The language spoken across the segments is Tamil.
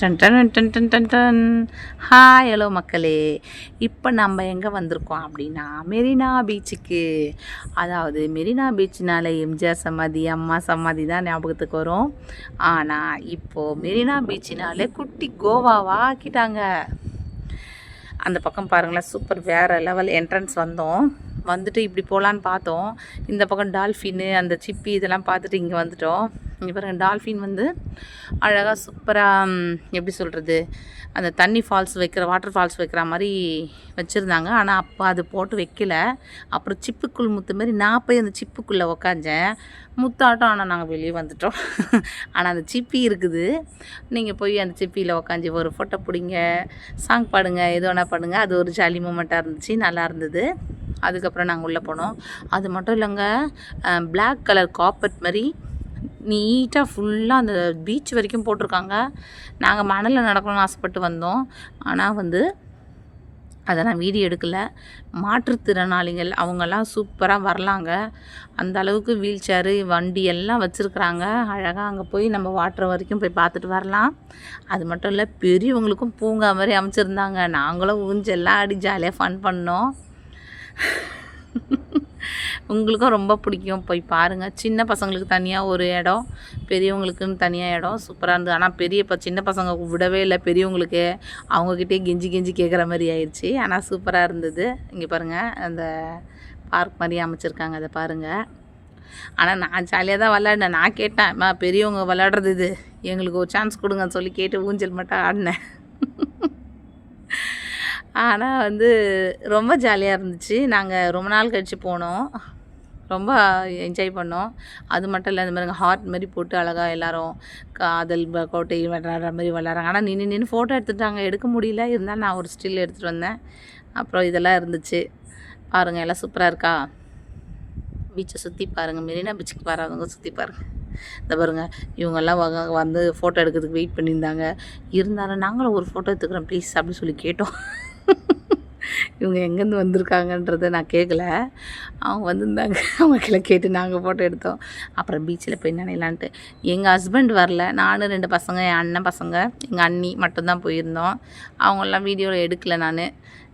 டன் டன் டன் டன் டன் டன் ஹாய் ஹலோ மக்களே. இப்போ நம்ம எங்கே வந்திருக்கோம் அப்படின்னா மெரினா பீச்சுக்கு. அதாவது மெரினா பீச்சினால் எம்ஜிஆர் சமாதி அம்மா சமாதி தான் ஞாபகத்துக்கு வரும். ஆனால் இப்போது மெரினா பீச்சினாலே குட்டி கோவாவா ஆக்கிட்டாங்க. அந்த பக்கம் பாருங்களேன் சூப்பர் வேறு லெவல் என்ட்ரன்ஸ் வந்தோம். வந்துட்டு இப்படி போகலான்னு பார்த்தோம். இந்த பக்கம் டால்ஃபின்னு அந்த சிப்பி இதெல்லாம் பார்த்துட்டு இங்கே வந்துட்டோம். இங்கே டால்ஃபின் வந்து அழகாக சூப்பராக எப்படி சொல்கிறது அந்த தண்ணி ஃபால்ஸ் வைக்கிற வாட்டர் ஃபால்ஸ் வைக்கிற மாதிரி வச்சுருந்தாங்க. ஆனால் அப்போ அது போட்டு வைக்கல. அப்புறம் சிப்புக்குள் முத்து மாதிரி நான் போய் அந்த சிப்புக்குள்ளே உக்காந்தேன் முத்தாட்டம் ஆனால் நாங்கள் வெளியே வந்துட்டோம். ஆனால் அந்த சிப்பி இருக்குது. நீங்கள் போய் அந்த சிப்பியில் உக்காஞ்சி ஒரு ஃபோட்டோ பிடிங்க சாங் பாடுங்க எது வேணால் பண்ணுங்க. அது ஒரு ஜாலி மூமெண்ட்டாக இருந்துச்சு நல்லா இருந்தது. அதுக்கப்புறம் நாங்கள் உள்ளே போனோம். அது மட்டும் இல்லைங்க பிளாக் கலர் காப்பட் மாதிரி நீட்டாக ஃபுல்லாக அந்த பீச் வரைக்கும் போட்டிருக்காங்க. நாங்கள் மணலில் நடக்கணும்னு ஆசைப்பட்டு வந்தோம். ஆனால் வந்து அதை நான் வீடியோ எடுக்கலை. மாற்றுத்திறனாளிகள் அவங்கெல்லாம் சூப்பராக வரலாங்க. அந்த அளவுக்கு வீல் சேரு வண்டி எல்லாம் வச்சுருக்குறாங்க. அழகாக அங்கே போய் நம்ம வாட்டர் வரைக்கும் போய் பார்த்துட்டு வரலாம். அது மட்டும் இல்லை பெரியவங்களுக்கும் பூங்கா மாதிரி அமைச்சிருந்தாங்க. நாங்களும் ஊஞ்செல்லாம் ஆடி ஜாலியாக ஃபன் பண்ணோம். உங்களுக்கும் ரொம்ப பிடிக்கும். போய் பாருங்கள் சின்ன பசங்களுக்கு தனியாக ஒரு இடம் பெரியவங்களுக்குன்னு தனியாக இடம் சூப்பராக இருந்தது. ஆனால் பெரிய இப்போ சின்ன பசங்க விடவே இல்லை. பெரியவங்களுக்கு அவங்கக்கிட்டே கெஞ்சி கெஞ்சி கேட்குற மாதிரி ஆயிடுச்சு ஆனால் சூப்பராக இருந்தது. இங்கே பாருங்கள் அந்த பார்க் மாதிரி அமைச்சிருக்காங்க. அதை பாருங்கள் ஆனால் நான் ஜாலியாக தான் விளாடினேன் நான் கேட்டேன் அம்மா பெரியவங்க விளாடுறது இது. எங்களுக்கு ஒரு சான்ஸ் கொடுங்கன்னு சொல்லி கேட்டு ஊஞ்சல் மட்டும் ஆடினேன். ஆனால் வந்து ரொம்ப ஜாலியாக இருந்துச்சு. நாங்கள் ரொம்ப நாள் கழித்து போனோம். ரொம்ப என்ஜாய் பண்ணோம். அது மட்டும் இல்லை இந்த மாதிரி ஹார்ட் மாதிரி போட்டு அழகாக எல்லோரும் காதல் கோட்டை விளாட்ற மாதிரி விளாட்றாங்க ஆனால் நின்று நின்று ஃபோட்டோ எடுத்துட்டாங்க. எடுக்க முடியல. இருந்தாலும் நான் ஒரு ஸ்டில் எடுத்துகிட்டு வந்தேன். அப்புறம் இதெல்லாம் இருந்துச்சு. பாருங்கள் எல்லாம் சூப்பராக இருக்கா? பீச்சை சுற்றி பாருங்கள் மெரினா பீச்சுக்கு வராதவங்க சுற்றி பாருங்கள் இந்த பாருங்க இவங்கெல்லாம் வந்து ஃபோட்டோ எடுக்கிறதுக்கு வெயிட் பண்ணியிருந்தாங்க. இருந்தாலும் நாங்களும் ஒரு ஃபோட்டோ எடுத்துக்கிறோம் ப்ளீஸ் அப்படின்னு சொல்லி கேட்டோம். இவங்க எங்கேருந்து வந்திருக்காங்கன்றதை நான் கேட்கல அவங்க வந்திருந்தாங்க. அவங்கள கேட்டு நாங்கள் ஃபோட்டோ எடுத்தோம். அப்புறம் பீச்சில் போய் நினைலான்ட்டு எங்கள் ஹஸ்பண்ட் வரல. நானும் ரெண்டு பசங்க என் அண்ணன் பசங்க எங்கள் அண்ணி மட்டும்தான் போயிருந்தோம். அவங்களாம் வீடியோவில் எடுக்கல நான்.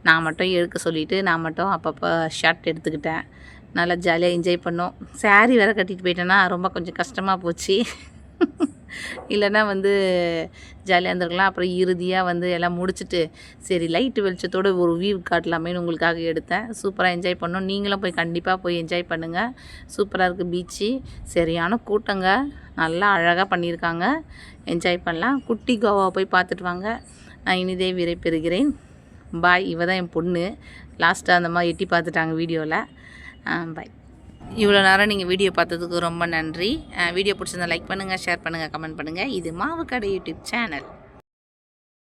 நான் மட்டும் எடுக்க சொல்லிவிட்டு நான் மட்டும் அப்பப்போ ஷர்ட் எடுத்துக்கிட்டேன். நல்லா ஜாலியாக என்ஜாய் பண்ணோம். saree வேறு கட்டிட்டு போயிட்டேன்னா ரொம்ப கொஞ்சம் கஷ்டமாக போச்சு. இல்லைன்னா வந்து ஜாலியாக இருந்திருக்கலாம். அப்புறம் இறுதியாக வந்து எல்லாம் முடிச்சுட்டு சரி லைட்டு வெளிச்சத்தோடு ஒரு வியூ காட்டலாமேன்னு உங்களுக்காக எடுத்தேன். சூப்பராக என்ஜாய் பண்ணோம். நீங்களும் போய் கண்டிப்பாக போய் என்ஜாய் பண்ணுங்கள் சூப்பராக இருக்குது பீச்சு சரியான கூட்டங்க. நல்லா அழகாக பண்ணியிருக்காங்க. என்ஜாய் பண்ணலாம். குட்டி கோவா போய் பார்த்துட்டு வாங்க. நான் இனிதே விரை பெறுகிறேன். பாய் இவ தான் என் பொண்ணு. லாஸ்ட்டாக அந்த மாதிரி எட்டி பார்த்துட்டாங்க வீடியோவில் பாய் இவ்வளோ நேரம் நீங்கள் வீடியோ பார்த்ததுக்கு ரொம்ப நன்றி. வீடியோ பிடிச்சிருந்தா லைக் பண்ணுங்கள் ஷேர் பண்ணுங்கள் கமெண்ட் பண்ணுங்கள் இது மாவு கடை யூடியூப் சேனல்.